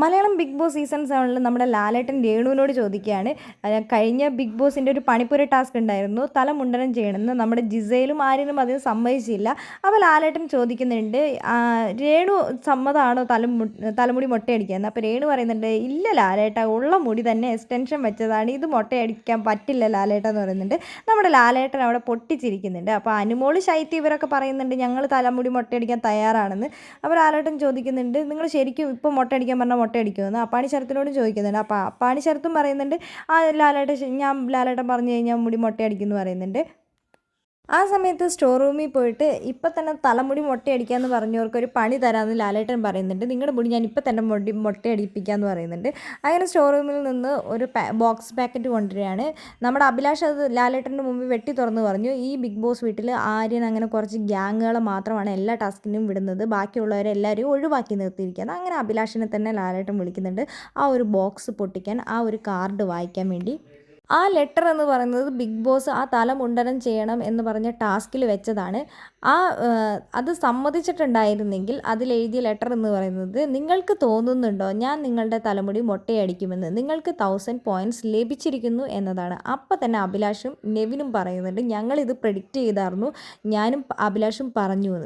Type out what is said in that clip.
Malayalam big boss season സെവനിൽ നമ്മുടെ ലാലേട്ടൻ രേണുവിനോട് ചോദിക്കുകയാണ് കഴിഞ്ഞ ബിഗ് ബോസിന്റെ ഒരു പണിപ്പുര ടാസ്ക് ഉണ്ടായിരുന്നു തല മുണ്ടനം ചെയ്യണമെന്ന് നമ്മുടെ ജിസയിലും ആര്യനും അതിന് സമ്മതിച്ചില്ല. അപ്പോൾ ലാലേട്ടൻ ചോദിക്കുന്നുണ്ട് രേണു സമ്മതമാണോ തല തലമുടി മൊട്ടയടിക്കുന്നത് അപ്പോൾ രേണു പറയുന്നുണ്ട് ഇല്ല ലാലേട്ട ഉള്ള മുടി തന്നെ എക്സ്റ്റൻഷൻ വെച്ചതാണ് ഇത് മൊട്ടയടിക്കാൻ പറ്റില്ല ലാലേട്ട എന്ന് പറയുന്നുണ്ട്. നമ്മുടെ ലാലേട്ടൻ അവിടെ പൊട്ടിച്ചിരിക്കുന്നുണ്ട്. അപ്പോൾ അനുമോൾ ശൈത്യ ഇവരൊക്കെ പറയുന്നുണ്ട് ഞങ്ങൾ തലമുടി മൊട്ടയടിക്കാൻ തയ്യാറാണെന്ന്. അപ്പോൾ ലാലേട്ടൻ ചോദിക്കുന്നുണ്ട് നിങ്ങൾ ശരിക്കും ഇപ്പോൾ മൊട്ടയടിക്കാൻ പറഞ്ഞാൽ മൊട്ടയടിക്കുമെന്ന് അപ്പാണി ശരത്തിനോട് ചോദിക്കുന്നുണ്ട്. അപ്പോൾ അപ്പാണി ശരത്തും പറയുന്നുണ്ട് ആ ലാലേട്ടൻ ഞാൻ ലാലേട്ടൻ പറഞ്ഞു കഴിഞ്ഞാൽ മുടി മൊട്ടയടിക്കുമെന്ന് പറയുന്നുണ്ട്. ആ സമയത്ത് സ്റ്റോർ റൂമിൽ പോയിട്ട് ഇപ്പം തന്നെ തലമുടി മുട്ടയടിക്കാമെന്ന് പറഞ്ഞവർക്ക് ഒരു പണി തരാമെന്ന് ലാലേട്ടൻ പറയുന്നുണ്ട്. നിങ്ങളുടെ മുടി ഞാൻ ഇപ്പം തന്നെ മുടി മുട്ടയടിപ്പിക്കാമെന്ന് പറയുന്നുണ്ട്. അങ്ങനെ സ്റ്റോർ റൂമിൽ നിന്ന് ഒരു ബോക്സ് പാക്കറ്റ് കൊണ്ടുവരികയാണ്. നമ്മുടെ അഭിലാഷ് അത് ലാലേട്ടന്റെ മുമ്പിൽ വെട്ടി തുറന്ന് പറഞ്ഞു. ഈ ബിഗ് ബോസ് വീട്ടിൽ ആര്യൻ അങ്ങനെ കുറച്ച് ഗ്യാങ്ങുകളെ മാത്രമാണ് എല്ലാ ടാസ്കിനും വിടുന്നത്. ബാക്കിയുള്ളവരെ എല്ലാവരെയും ഒഴിവാക്കി നിർത്തിയിരിക്കുന്നത് അങ്ങനെ അഭിലാഷിനെ തന്നെ ലാലേട്ടൻ വിളിക്കുന്നുണ്ട്. ആ ഒരു ബോക്സ് പൊട്ടിക്കാൻ ആ ഒരു കാർഡ് വായിക്കാൻ വേണ്ടി. ആ ലെറ്റർ എന്ന് പറയുന്നത് ബിഗ് ബോസ് ആ തല മുണ്ടനം ചെയ്യണം എന്ന് പറഞ്ഞ ടാസ്കിൽ വെച്ചതാണ്. ആ അത് സമ്മതിച്ചിട്ടുണ്ടായിരുന്നെങ്കിൽ അതിലെഴുതിയ ലെറ്റർ എന്ന് പറയുന്നത് നിങ്ങൾക്ക് തോന്നുന്നുണ്ടോ? ഞാൻ നിങ്ങളുടെ തലമുടി മൊട്ടയടിക്കുമെന്ന്. നിങ്ങൾക്ക് തൗസൻഡ് പോയിന്റ്സ് ലഭിച്ചിരിക്കുന്നു എന്നതാണ്. അപ്പം തന്നെ അഭിലാഷും നെവിനും പറയുന്നുണ്ട് ഞങ്ങളിത് പ്രഡിക്റ്റ് ചെയ്തായിരുന്നു ഞാനും അഭിലാഷും പറഞ്ഞു എന്ന്